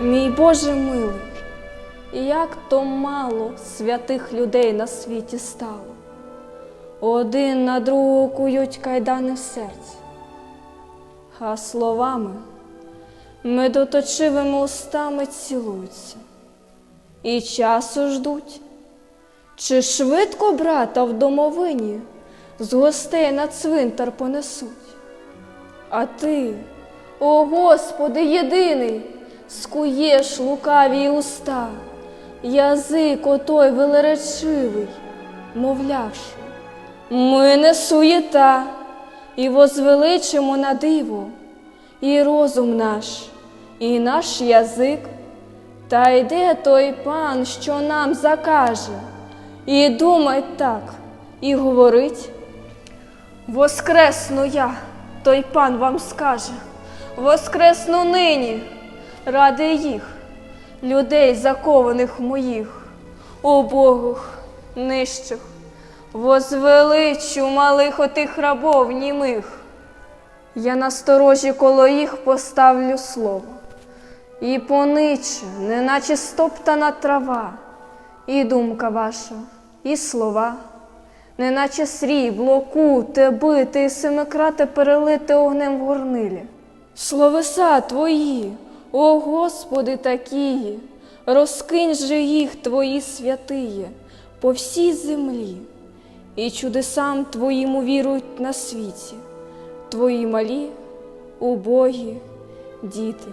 Мій Боже милий, як то мало святих людей на світі стало. Один на другого кують кайдани в серці, а словами медоточивими устами цілуються і часу ждуть. Чи швидко брата в домовині з гостей на цвинтар понесуть? А ти, о Господи, єдиний, скуєш лукаві уста, язик отой велеречивий, мовлявши, ми не суєта, і возвеличимо на диво, і розум наш, і наш язик. Та йде той пан, що нам закаже, і думай так, і говорить. Воскресну я, той пан вам скаже, воскресну нині, ради їх, людей, закованих моїх, убогих, нижчих, возвеличу малих отих рабов німих. Я на сторожі коло їх поставлю слово. І пониче, неначе стоптана трава, і думка ваша, і слова, неначе срібло, куте, бите і семикрате перелите огнем в горнилі. Словеса твої, о Господи, такії, розкинь же їх твої святиє по всій землі, і чудесам твоїм увірують на світі, твої малі, убогі діти.